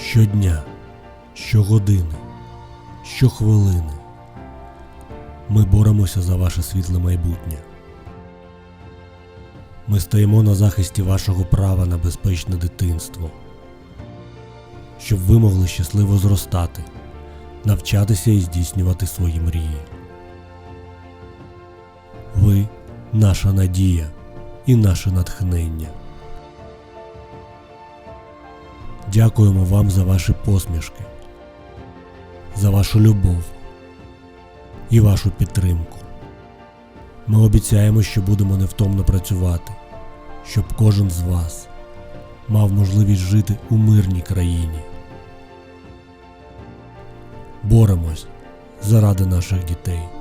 Щодня, щогодини, щохвилини ми боремося за ваше світле майбутнє. Ми стоїмо на захисті вашого права на безпечне дитинство, щоб ви могли щасливо зростати, навчатися і здійснювати свої мрії. Ви наша надія і наше натхнення. Дякуємо вам за ваші посмішки, за вашу любов і вашу підтримку. Ми обіцяємо, що будемо невтомно працювати, щоб кожен з вас мав можливість жити у мирній країні. Боремось заради наших дітей.